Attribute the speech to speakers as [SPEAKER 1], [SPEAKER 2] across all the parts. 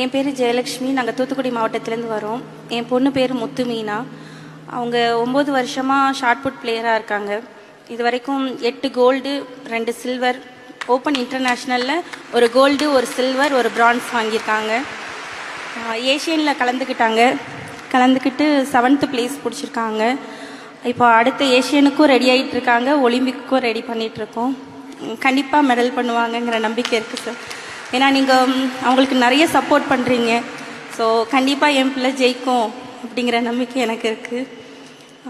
[SPEAKER 1] என் பேர் ஜெயலக்ஷ்மி. நாங்கள் தூத்துக்குடி மாவட்டத்திலேருந்து வரோம். என் பொண்ணு பேர் முத்து மீனா அவங்க ஒம்பது வருஷமாக ஷார்ட் புட் பிளேயராக இருக்காங்க. இது வரைக்கும் எட்டு கோல்டு ரெண்டு சில்வர் ஓப்பன் இன்டர்நேஷ்னலில் ஒரு கோல்டு ஒரு சில்வர் ஒரு பிரான்ஸ் வாங்கியிருக்காங்க. ஏஷியனில் கலந்துக்கிட்டாங்க. கலந்துக்கிட்டு செவன்த்து பிளேஸ் பிடிச்சிருக்காங்க. இப்போ அடுத்த ஏஷியனுக்கும் ரெடி ஆகிட்டு இருக்காங்க ஒலிம்பிக்குக்கும் ரெடி பண்ணிகிட்ருக்கோம் கண்டிப்பாக மெடல் பண்ணுவாங்கங்கிற நம்பிக்கை இருக்குது சார் ஏன்னா நீங்கள் அவங்களுக்கு நிறைய சப்போர்ட் பண்ணுறீங்க ஸோ கண்டிப்பாக என் பிள்ளை ஜெயிக்கும் அப்படிங்கிற நம்பிக்கை எனக்கு இருக்குது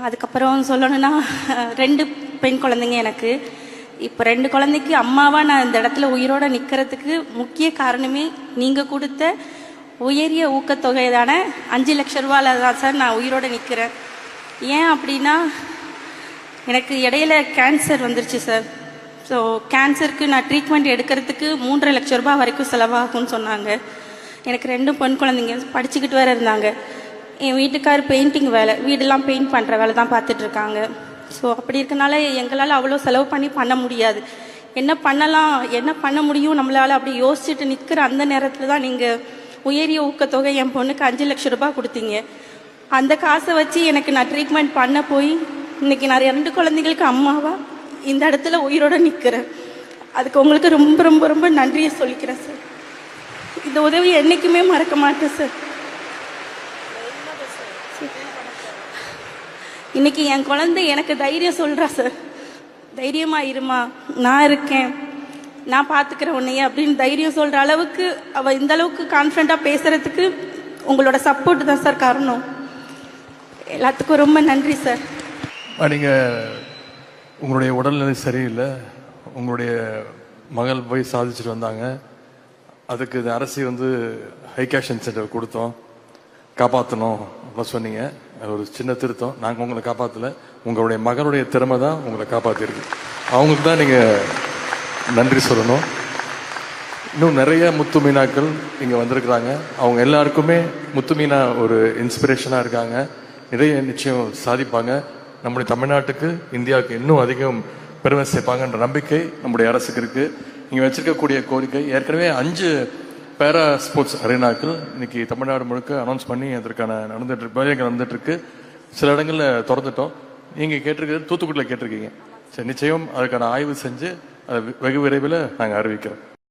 [SPEAKER 1] அதுக்கப்புறம் சொல்லணும்னா ரெண்டு பெண் குழந்தைங்க எனக்கு. இப்போ ரெண்டு குழந்தைக்கு அம்மாவாக நான் இந்த இடத்துல உயிரோடு நிற்கிறதுக்கு முக்கிய காரணமே நீங்கள் கொடுத்த உயரிய ஊக்கத்தொகைதான அஞ்சு லட்ச ரூபாவில் தான் சார் நான் உயிரோடு நிற்கிறேன் ஏன் அப்படின்னா எனக்கு இடையில கேன்சர் வந்துருச்சு சார். ஸோ கேன்சருக்கு நான் ட்ரீட்மெண்ட் எடுக்கிறதுக்கு மூன்றரை லட்ச ரூபாய் வரைக்கும் செலவாகும்னு சொன்னாங்க. எனக்கு ரெண்டும் பெண் குழந்தைங்க படிச்சுக்கிட்டு வேற இருந்தாங்க. என் வீட்டுக்கார் பெயிண்டிங் வேலை வீடெல்லாம் பெயிண்ட் பண்ணுற வேலை தான் பார்த்துட்ருக்காங்க ஸோ அப்படி இருக்கனால எங்களால் அவ்வளோ செலவு பண்ணி பண்ண முடியாது. என்ன பண்ணலாம் என்ன பண்ண முடியும் நம்மளால் அப்படி யோசிச்சுட்டு நிற்கிற அந்த நேரத்தில் தான் நீங்கள் உயரிய ஊக்கத்தொகை என் பொண்ணுக்கு அஞ்சு லட்ச ரூபாய் கொடுத்தீங்க. அந்த காசை வச்சு எனக்கு நான் ட்ரீட்மெண்ட் பண்ண போய் இன்னைக்கு நான் ரெண்டு குழந்தைங்களுக்கு அம்மாவா? இந்த இடத்துல உயிரோடு நிற்கிறேன் அதுக்கு உங்களுக்கு ரொம்ப ரொம்ப ரொம்ப நன்றியை சொல்லிக்கிறேன் சார் இந்த உதவி என்றைக்குமே மறக்க மாட்டேன் சார் இன்னைக்கு என் குழந்தை எனக்கு தைரியம் சொல்கிறா சார் தைரியமா இருமா நான் இருக்கேன் நான் பார்த்துக்கிறேன் உன்னைய அப்படின்னு தைரியம் சொல்கிற அளவுக்கு அவள் இந்த அளவுக்கு கான்ஃபிடண்ட்டாக பேசுகிறதுக்கு உங்களோட சப்போர்ட் தான் சார் காரணம். எல்லாத்துக்கும் ரொம்ப நன்றி சார்
[SPEAKER 2] நீங்கள் உங்களுடைய உடல்நிலை சரியில்லை. உங்களுடைய மகள் போய் சாதிச்சுட்டு வந்தாங்க. அதுக்கு இந்த அரசு வந்து ஹை கேஷ் சென்டர் கொடுத்தோம். காப்பாற்றணும் அப்படின்னு சொன்னீங்க. அது ஒரு சின்ன திருத்தம். நாங்கள் உங்களை காப்பாற்றல உங்களுடைய மகனுடைய திறமை தான் உங்களை காப்பாற்றிருக்கு அவங்களுக்கு தான் நீங்கள் நன்றி சொல்லணும். இன்னும் நிறைய முத்து மீனாக்கள் இங்கே வந்திருக்கிறாங்க. அவங்க எல்லாருக்குமே முத்து மீனா ஒரு இன்ஸ்பிரேஷனாக இருக்காங்க. நிறைய நிச்சயம் சாதிப்பாங்க. நம்முடைய தமிழ்நாட்டுக்கு இந்தியாவுக்கு இன்னும் அதிகம் பெருமை சேர்ப்பாங்கன்ற நம்பிக்கை நம்முடைய அரசுக்கு இருக்கு. இங்கே வச்சிருக்கக்கூடிய கோரிக்கை ஏற்கனவே அஞ்சு பேரா ஸ்போர்ட்ஸ் அரேனாக்கள் இன்னைக்கு தமிழ்நாடு முழுக்க அனௌன்ஸ் பண்ணி அதற்கான நடந்துட்டு இருக்கு வேலைகள் நடந்துட்டு இருக்கு சில இடங்களில் திறந்துட்டோம். நீங்க கேட்டிருக்கிறது தூத்துக்குடியில் கேட்டிருக்கீங்க. சரி நிச்சயம் அதுக்கான ஆய்வு செஞ்சு அதை வெகு விரைவில் நாங்கள் அறிவிக்கிறோம்.